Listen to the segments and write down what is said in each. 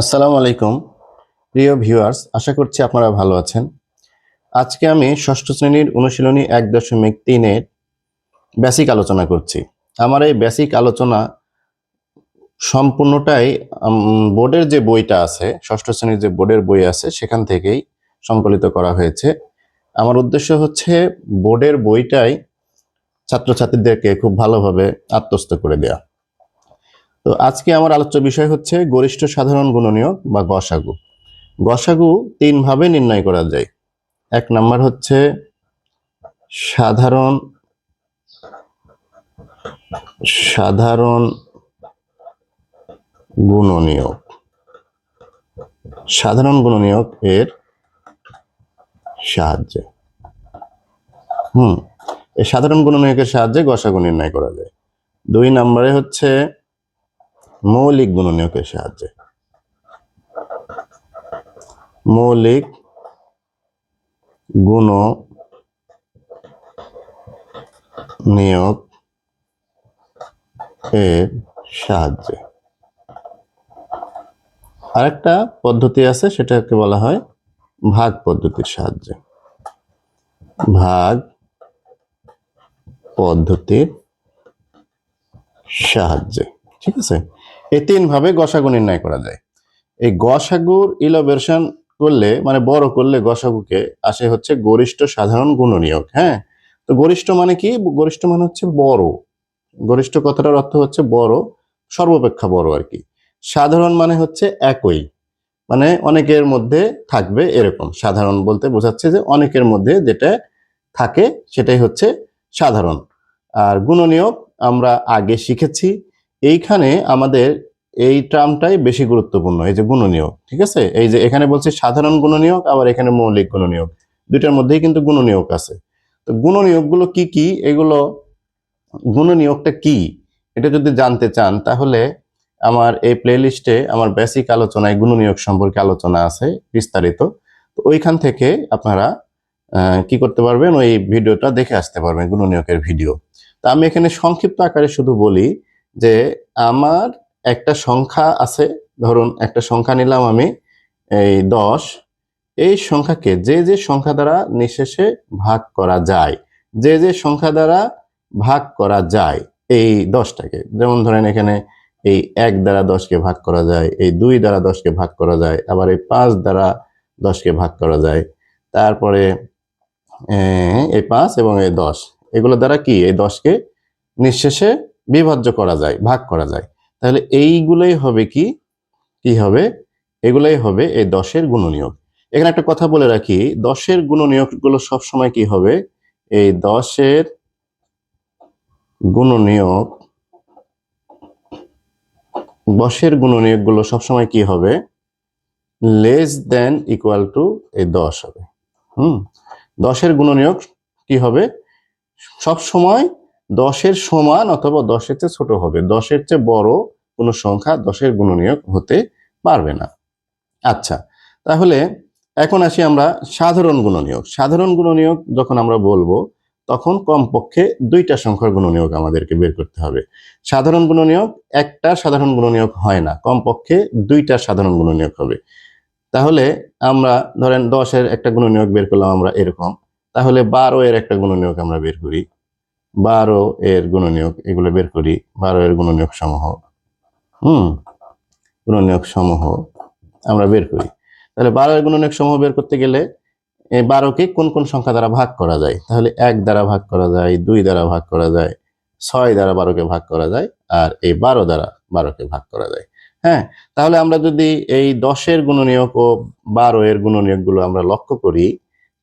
আসসালামু আলাইকুম। প্রিয় ভিউয়ার্স, আশা করছি আপনারা ভালো আছেন। আজকে আমি ষষ্ঠ শ্রেণির অনুশীলনী এক দশমিক তিনের বেসিক আলোচনা করছি। আমার এই বেসিক আলোচনা সম্পূর্ণটাই বোর্ডের যে বইটা আছে, ষষ্ঠ শ্রেণির যে বোর্ডের বই আছে, সেখান থেকেই সংকলিত করা হয়েছে। আমার উদ্দেশ্য হচ্ছে বোর্ডের বইটাই ছাত্রছাত্রীদেরকে খুব ভালোভাবে আত্মস্থ করে দেয়া। তো আজকে আমার আলোচ্য বিষয় হচ্ছে গরিষ্ঠ সাধারণ গুণনীয়ক বা গসাগু। গসাগু তিন ভাবে নির্ণয় করা যায়। এক নাম্বার হচ্ছে সাধারণ সাধারণ গুণনীয়ক। সাধারণ গুণনীয়ক এর সাহায্যে। হুম, এই সাধারণ গুণনীয়কের সাহায্যে গসাগু নির্ণয় করা যায়। দুই নম্বরে হচ্ছে মৌলিক গুণনীয়কের সাহায্যে। মৌলিক গুণ নিয়োগ এর সাহায্যে। আরেকটা পদ্ধতি আছে, সেটাকে বলা হয় ভাগ পদ্ধতির সাহায্যে। ভাগ পদ্ধতির সাহায্যে, ঠিক আছে? এই তিন ভাবে গসাগু নির্ণয় করা যায়। এই গসাগুর ইলোভেশন করলে মানে বড় করলে গসাগুকে আসে হচ্ছে গরিষ্ঠ সাধারণ গুণনীয়ক হ্যাঁ? তো গরিষ্ঠ মানে কি? গরিষ্ঠ মানে হচ্ছে বড়। গরিষ্ঠ কথাটার অর্থ হচ্ছে বড়, সর্বাপেক্ষা বড় আর কি। সাধারণ মানে হচ্ছে একই মানে অনেকের মধ্যে থাকবে এরকম। সাধারণ বলতে বোঝাচ্ছে যে অনেকের মধ্যে যেটা থাকে সেটাই হচ্ছে সাধারণ। আর গুণনীয়ক আমরা আগে শিখেছি এইখানে আমাদের এই টার্মটাই বেশি গুরুত্বপূর্ণ, এই যে গুণনীয়ক, ঠিক আছে? এই যে এখানে বলছি সাধারণ গুণনীয়ক, আবার এখানে মৌলিক গুণনীয়ক, দুইটার মধ্যেই কিন্তু গুণনীয়ক আছে। তো গুণনীয়কগুলো কি কি? এগুলো গুণনীয়কটা কি? এটা যদি জানতে চান, তাহলে আমার এই প্লেলিস্টে আমার বেসিক আলোচনায় গুণনীয়ক সম্পর্কে আলোচনা আছে বিস্তারিত। তো ওইখান থেকে আপনারা কি করতে পারবেন? ওই ভিডিওটা দেখে আসতে পারবেন, গুণনীয়কের ভিডিও। তো আমি এখানে সংক্ষিপ্ত আকারে শুধু বলি যে আমার একটা সংখ্যা আছে, ধরুন একটা সংখ্যা নিলাম আমি, এই দশ, এই সংখ্যাকে যে যে সংখ্যা দ্বারা নিঃশেষে ভাগ করা যায়, যে যে সংখ্যা দ্বারা ভাগ করা যায়, এই দশটাকে, যেমন ধরেন এখানে এই এক দ্বারা দশকে ভাগ করা যায়, এই দুই দ্বারা দশকে ভাগ করা যায়, আবার এই পাঁচ দ্বারা দশকে ভাগ করা যায়, তারপরে এই পাঁচ এবং এই দশ, এগুলো দ্বারা কি? এই দশকে নিঃশেষে বিভাজ্য করা যায়, ভাগ করা যায়। তাহলে এইগুলোই হবে কি? কি হবে? এগুলাই হবে এই দশের গুণনীয়ক। এখানে একটা কথা বলে রাখি, দশের গুণনীয়কগুলো সবসময় কি হবে? এই দশের গুণনীয়ক দশের গুণনীয়কগুলো সবসময় কি হবে? লেস দেন ইকুয়াল টু এই দশ হবে। হুম? দশের গুণনীয়ক কি হবে? সব সময় দশের সমান অথবা দশের চেয়ে ছোট হবে। দশের চেয়ে বড় কোনো সংখ্যা দশের গুণনীয়ক হতে পারবে না। আচ্ছা তাহলে এখন আসি আমরা সাধারণ গুণনীয়ক। সাধারণ গুণনীয়ক যখন আমরা বলব, তখন কমপক্ষে দুইটা সংখ্যার গুণনীয়ক আমাদেরকে বের করতে হবে। সাধারণ গুণনীয়ক একটা সাধারণ গুণনীয়ক হয় না, কমপক্ষে দুইটা সাধারণ গুণনীয়ক হবে। তাহলে আমরা ধরেন দশের একটা গুণনীয়ক বের করলাম আমরা এরকম। তাহলে বারো এর একটা গুণনীয়ক আমরা বের করি। বারো এর গুণনীয়ক, এগুলো বের করি, বারো এর গুণনীয়ক সমূহ। হুম, গুণনীয়ক সমূহ আমরা বের করি। তাহলে বারো এর গুণনীয়ক সমূহ বের করতে গেলে বারোকে কোন কোন সংখ্যা দ্বারা ভাগ করা যায়? তাহলে এক দ্বারা ভাগ করা যায়, দুই দ্বারা ভাগ করা যায়, ছয় দ্বারা বারোকে ভাগ করা যায়, আর এই বারো দ্বারা বারোকে ভাগ করা যায়। হ্যাঁ তাহলে আমরা যদি এই দশের গুণনীয়ক ও বারো এর গুণনীয়কগুলো আমরা লক্ষ্য করি,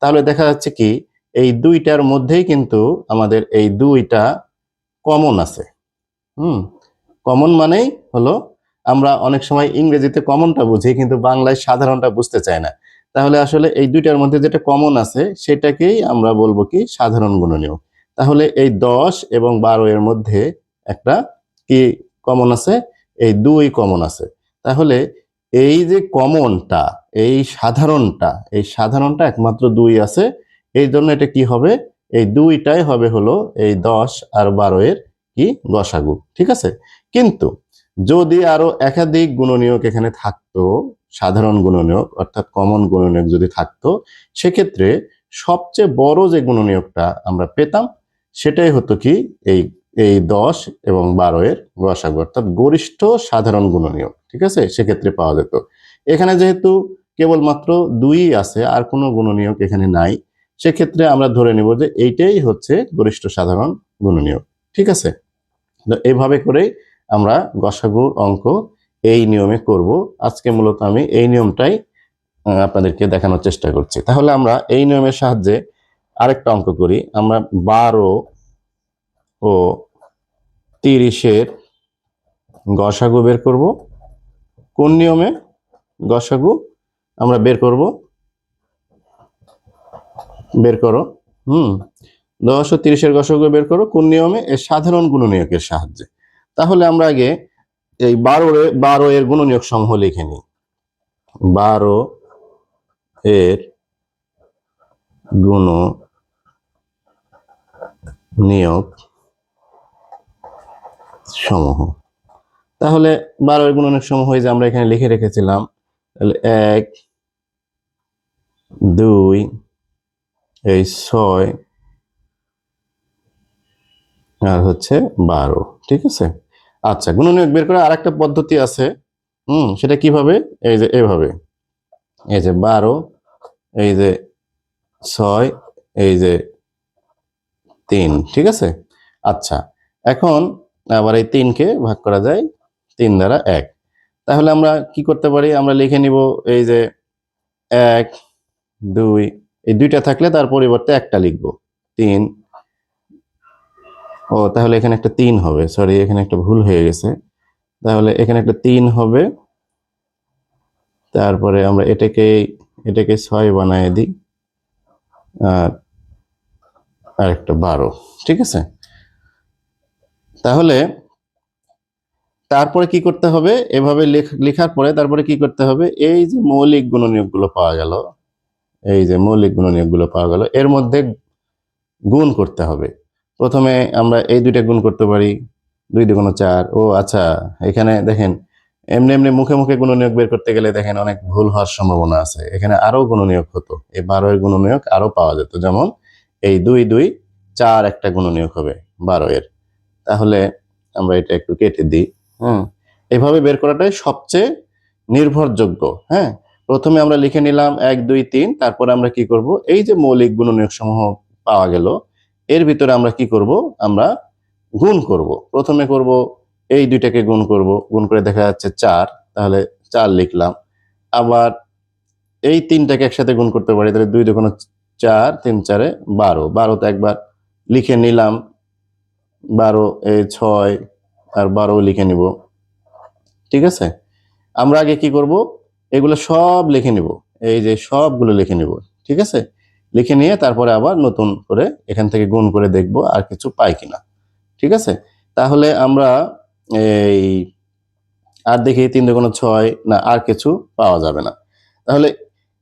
তাহলে দেখা যাচ্ছে কি এই দুইটার মধ্যেই কিন্তু আমাদের এই দুইটা কমন আছে। হুম? কমন মানেই হলো আমরা অনেক সময় ইংরেজিতে কমনটা বুঝি, কিন্তু বাংলায় সাধারণটা বুঝতে চাই না। তাহলে আসলে এই দুইটার মধ্যে যেটা কমন আছে, সেটাকেই আমরা বলব কি? সাধারণ গুণনীয়ক। তাহলে এই দশ এবং বারো এর মধ্যে একটা কি কমন আছে? এই দুই কমন আছে। তাহলে এই যে কমনটা এই সাধারণটা এই সাধারণটা একমাত্র দুই আছে। এই জন্য এটা কি হবে? এই দুইটাই হবে হলো এই দশ আর বারো এর কি? গসাগু ঠিক আছে? কিন্তু যদি আরও একাধিক গুণনীয়ক এখানে থাকতো, সাধারণ গুণনীয়ক, অর্থাৎ কমন গুণনীয়ক যদি থাকতো, সেক্ষেত্রে সবচেয়ে বড় যে গুণনীয়কটা আমরা পেতাম, সেটাই হতো কি? এই এই দশ এবং বারো এর গসাগু অর্থাৎ গরিষ্ঠ সাধারণ গুণনীয়ক, ঠিক আছে? সেক্ষেত্রে পাওয়া যেত। এখানে যেহেতু কেবলমাত্র দুই আছে, আর কোনো গুণনীয়ক এখানে নাই। সেক্ষেত্রে আমরা ধরে নেব যে এইটাই হচ্ছে গরিষ্ঠ সাধারণ গুণনীয়ক। ঠিক আছে? তো এইভাবে করেই আমরা গসাগুর অঙ্ক এই নিয়মে করব। আজকে মূলত আমি এই নিয়মটাই আপনাদেরকে দেখানোর চেষ্টা করছি। তাহলে আমরা এই নিয়মের সাহায্যে আরেকটা অঙ্ক করি। আমরা বারো ও তিরিশের গসাগু বের করব। কোন নিয়মে গসাগু আমরা বের করব? বের করো। হুম, দশ ও তিরিশের গসাগু বের করো, কোন নিয়মে? এর সাধারণ গুণনীয়কের সাহায্যে। তাহলে আমরা আগে এই বারো বারো এর গুণনীয়ক সমূহ লিখে নিই। বারো এর গুণ নিয়োগ সমূহ। তাহলে বারো এর গুণনীয়ক সমূহ যে আমরা এখানে লিখে রেখেছিলাম, তাহলে এক, দুই এই ছয় আর হচ্ছে বারো, ঠিক আছে? আচ্ছা গুণনীয়ক বের করার আরেকটা পদ্ধতি আছে। হুম, সেটা কীভাবে? এই যে এভাবে। এই যে বারো, এই যে ছয়, এই যে তিন, ঠিক আছে? আচ্ছা এখন আবার এই তিনকে ভাগ করা যায় তিন দ্বারা এক। তাহলে আমরা কি করতে পারি? আমরা লিখে নিব এই যে এক, দুই এই দুইটা থাকলে তার পরিবর্তে একটা লিখব। তিন। ও, তাহলে এখানে একটা তিন হবে। সরি এখানে একটা ভুল হয়ে গেছে। তাহলে এখানে একটা তিন হবে। তারপরে আমরা এটাকে এটাকে ছয় বানায় দিই। আর আরেকটা বারো। ঠিক আছে? তাহলে তারপরে কি করতে হবে? এভাবে লেখ- লেখার পরে তারপরে কি করতে হবে? এই যে মৌলিক গুণনীয়কগুলো পাওয়া গেল। এই যে মৌলিক গুণনীয়কগুলো পাওয়া গেল। এর মধ্যে গুণ করতে হবে। প্রথমে আমরা এই দুইটা গুণ করতে পারি। দুই দুগুণ চার। ও আচ্ছা এখানে দেখেন, এমনি এমনি মুখে মুখে গুণনীয়ক বের করতে গেলে দেখেন অনেক ভুল হওয়ার সম্ভাবনা আছে। এখানে আরও গুণনীয়ক হতো। এই বারো এর গুণনীয়ক আরও পাওয়া যেত। যেমন এই দুই দুই চার একটা গুণনীয়ক হবে বারো এর। তাহলে আমরা এটা একটু কেটে দিই। হ্যাঁ এভাবে বের করাটাই সবচেয়ে নির্ভরযোগ্য। হ্যাঁ প্রথমে আমরা লিখে নিলাম এক, দুই, তিন, তারপরে আমরা কি করব? এই যে মৌলিক গুণনীয়ক সমূহ পাওয়া গেল, এর ভিতরে আমরা কি করব? আমরা গুণ করব। প্রথমে করব, এই দুইটাকে গুণ করব, গুণ করে দেখা যাচ্ছে চার, তাহলে চার লিখলাম। আবার এই তিনটাকে একসাথে গুণ করতে পারি, তাহলে দুই দুগুণ চার, তিন চারে বারো। বারোতে একবার লিখে নিলাম, বারো এই ছয়, আর বারো লিখে নিব। ঠিক আছে? আমরা আগে কি করব? এগুলো সব লিখে নিব। এই যে সবগুলো লিখে নিব, ঠিক আছে? লিখে নিয়ে তারপরে আবার নতুন করে এখান থেকে গুণ করে দেখব আর কিছু পাই কিনা, ঠিক আছে? তাহলে আমরা এই আর দেখি তিন দুগুণ ছয়, না, আর কিছু পাওয়া যাবে না। তাহলে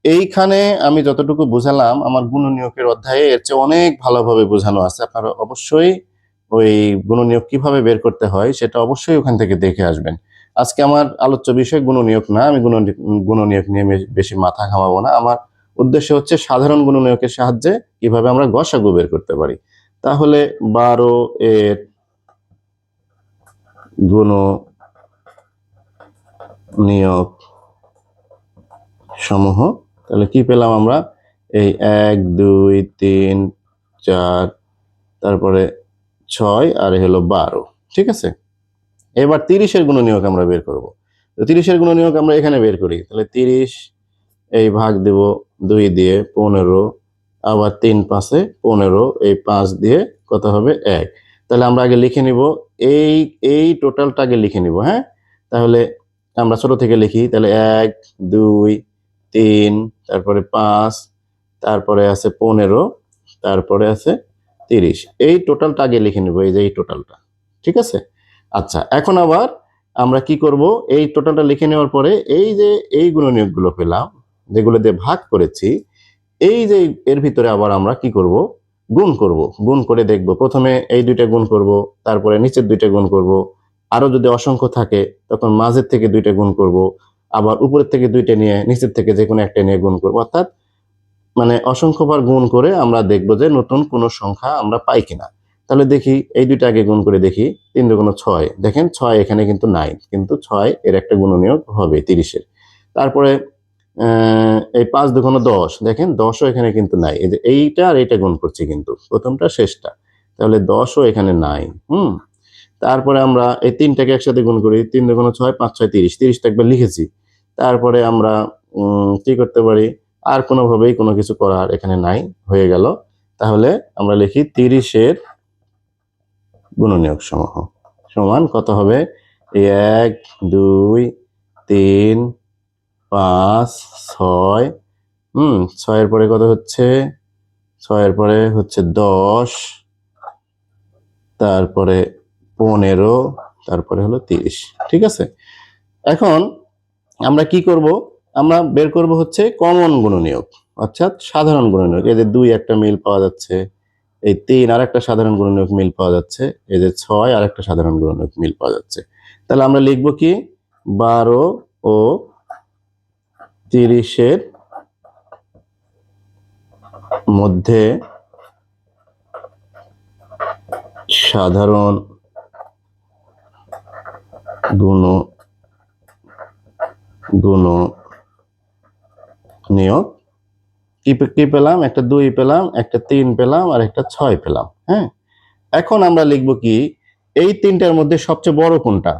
এইখানে আমি যতটুকু বুঝালাম, আমার গুণনীয়কের অধ্যায়ে এর চেয়ে অনেক ভালোভাবে বোঝানো আছে। আপনারা অবশ্যই ওই গুণনীয়ক কীভাবে বের করতে হয়, সেটা অবশ্যই ওখান থেকে দেখে আসবেন। আজকে আমার আলোচ্য বিষয় গুণনীয়ক না, আমি গুণ- গুণনীয়ক নিয়ে বেশ- মাথা ঘামাবো না। আমার উদ্দেশ্য হচ্ছে সাধারণ গুণনীয়কের সাহায্যে কীভাবে আমরা গসাগু বের করতে পারি। তাহলে বারো এর গুণ নিয়োগ সমূহ, তাহলে কি পেলাম আমরা? এই এক, দুই, তিন, চার, তারপরে ছয়, আর হলো বারো। ঠিক আছে? এবার তিরিশের গুণনীয়ক আমরা বের করব। তো তিরিশের গুণনীয়ক আমরা এখানে বের করি। তাহলে তিরিশ, এই ভাগ দেব দুই দিয়ে পনেরো, আবার তিন পাঁচে পনেরো, এই পাঁচ দিয়ে কত হবে এক। তাহলে আমরা আগে লিখে নিব, এই এই টোটালটা আগে লিখে নিব হ্যাঁ? তাহলে আমরা ছোট থেকে লিখি, তাহলে এক, দুই, তিন, তারপরে পাঁচ, তারপরে আছে পনেরো, তারপরে আছে তিরিশ। এই টোটালটা আগে লিখে নিব, এই যে এই টোটালটা। ঠিক আছে? আচ্ছা এখন আবার আমরা কি করব? এই টোটালটা লিখে নেওয়ার পরে এই যে এই গুণনীয়কগুলো পেলাম, যেগুলো দিয়ে ভাগ করেছি, এই যে এর ভিতরে আবার আমরা কি করব? গুণ করব। গুণ করে দেখব। প্রথমে এই দুইটা গুণ করব, তারপরে নিচের দুইটা গুণ করব। আরও যদি অসংখ্য থাকে, তখন মাঝের থেকে দুইটা গুণ করব। আবার উপরের থেকে দুইটা নিয়ে নিচের থেকে যে কোনো একটা নিয়ে গুণ করব। অর্থাৎ মানে অসংখ্যবার গুণ করে আমরা দেখব যে নতুন কোনো সংখ্যা আমরা পাই কিনা। তাহলে দেখি এই দুইটা আগে গুণ করে দেখি। তিন দুগুণ ছয়। দেখেন ছয় এখানে কিন্তু নাই, কিন্তু ছয় এর একটা গুণনীয়ক হবে তিরিশের। তারপরে এই পাঁচ দুগুণ দশ, দেখেন দশও এখানে কিন্তু নাই। এই যে এইটা আর এইটা গুণ করছি কিন্তু, প্রথমটা, শেষটা। তাহলে দশও এখানে নাই, হুম? তারপরে আমরা এই তিনটাকে একসাথে গুণ করি, তিন দুগুণ ছয়, পাঁচ ছয়, তিরিশ। তিরিশটা একবার লিখেছি। তারপরে আমরা কি করতে পারি? আর কোনোভাবেই কোনো কিছু করার এখানে নাই, হয়ে গেল। তাহলে আমরা লিখি তিরিশের গুণনীয়ক সমূহ। সমান কত হবে? এক, দুই, তিন, পাঁচ, ছয়। হুম, ছয়ের পরে কত হচ্ছে? ছয়ের পরে হচ্ছে দশ। তারপরে পনেরো, তারপরে হলো তিরিশ। ঠিক আছে? এখন আমরা কি করব? আমরা বের করব হচ্ছে কমন গুণনীয়ক, অর্থাৎ সাধারণ গুণনীয়ক। যে দুই একটা মিল পাওয়া যাচ্ছে। এই তিন আর একটা সাধারণ গুণনীয়ক মিল পাওয়া যাচ্ছে। এই যে ছয় আর একটা সাধারণ গুণনীয়ক মিল পাওয়া যাচ্ছে। তাহলে আমরা লিখব কি? বারো ও তিরিশের মধ্যে সাধারণ গুণ গুণ নিয়োগ কি পেলাম? একটা দুই পেলাম, একটা তিন পেলাম, আর একটা ছয় পেলাম হ্যাঁ? এখন আমরা লিখব কি, এই তিনটার মধ্যে সবচেয়ে বড় কোনটা?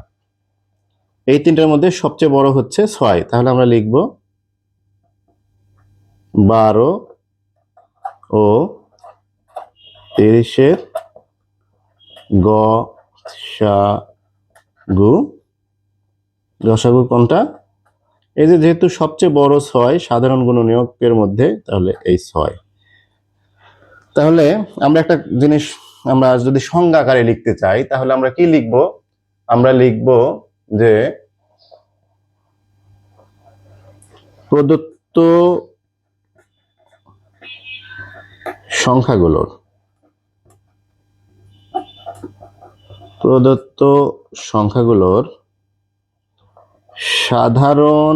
এই তিনটার মধ্যে সবচেয়ে বড় হচ্ছে ছয়। তাহলে আমরা লিখব বারো ও তিরিশের গ সা গু। গসাগু কোনটা? এই যে যেহেতু সবচেয়ে বড় ছয়, সাধারণ গুণনীয়কের মধ্যে, তাহলে এই ছয়। তাহলে আমরা একটা জিনিস, আমরা যদি সংজ্ঞা আকারে লিখতে চাই, তাহলে আমরা কি লিখব? আমরা লিখব যে প্রদত্ত সংখ্যাগুলোর প্রদত্ত সংখ্যাগুলোর সাধারণ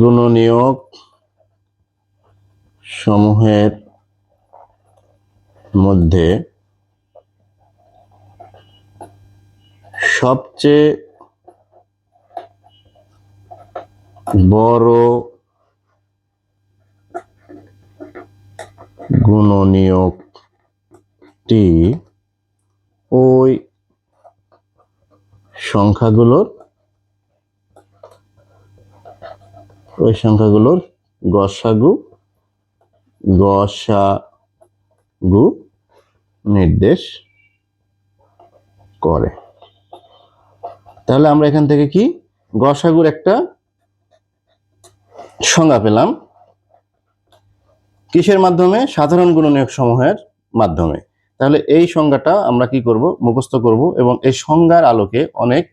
গুণনীয়ক সমূহের মধ্যে সবচেয়ে বড় গুণনীয়কটি ওই সংখ্যাগুলোর ওই সংখ্যাগুলোর গসাগু গসাগু নির্দেশ করে। তাহলে আমরা এখান থেকে কি? গসাগুর একটা সংজ্ঞা পেলাম। কিসের মাধ্যমে? সাধারণ গুণনীয়ক সমূহের মাধ্যমে। তাহলে এই সংজ্ঞাটা আমরা কি করব? মুখস্থ করব এবং এই সংজ্ঞার আলোকে অনেক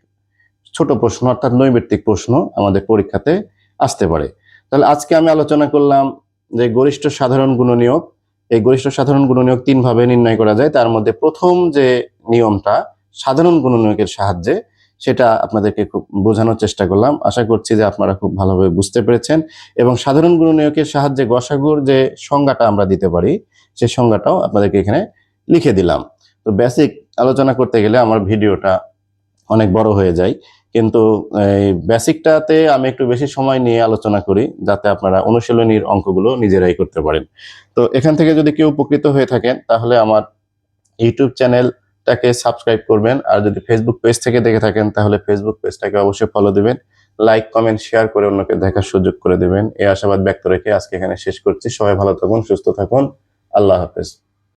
ছোট প্রশ্ন, অর্থাৎ নৈমিত্তিক প্রশ্ন আমাদের পরীক্ষাতে আসতে পারে। তাহলে আজকে আমি আলোচনা করলাম যে গরিষ্ঠ সাধারণ গুণনীয়ক, এই গরিষ্ঠ সাধারণ গুণনীয়ক তিন ভাবে নির্ণয় করা যায়। তার মধ্যে প্রথম যে নিয়মটা সাধারণ গুণনীয়কের সাহায্যে, সেটা আপনাদেরকে খুব বোঝানোর চেষ্টা করলাম। আশা করছি যে আপনারা খুব ভালোভাবে বুঝতে পেরেছেন এবং সাধারণ গুণনীয়কের সাহায্যে গসাগুর যে সংজ্ঞাটা আমরা দিতে পারি সেই সংজ্ঞাটাও আপনাদেরকে এখানে লিখে দিলাম। তো বেসিক আলোচনা করতে গেলে আমার ভিডিওটা অনেক বড় হয়ে যায়। কিন্তু এই বেসিকটাতে আমি একটু বেশি সময় নিয়ে আলোচনা করি, যাতে আপনারা অনুশীলনীর অঙ্কগুলো নিজেরাই করতে পারেন। তো এখান থেকে যদি কেউ উপকৃত হয়ে থাকেন, তাহলে আমার ইউটিউব চ্যানেলটাকে সাবস্ক্রাইব করবেন। আর যদি ফেসবুক পেজ থেকে দেখে থাকেন, তাহলে ফেসবুক পেজটাকে অবশ্যই ফলো দিবেন। লাইক কমেন্ট শেয়ার করে অন্যকে দেখার সুযোগ করে দেবেন। এই আশাবাদ ব্যক্ত রেখে আজকে এখানে শেষ করছি। সবাই ভালো থাকুন, সুস্থ থাকুন। আল্লাহ হাফেজ।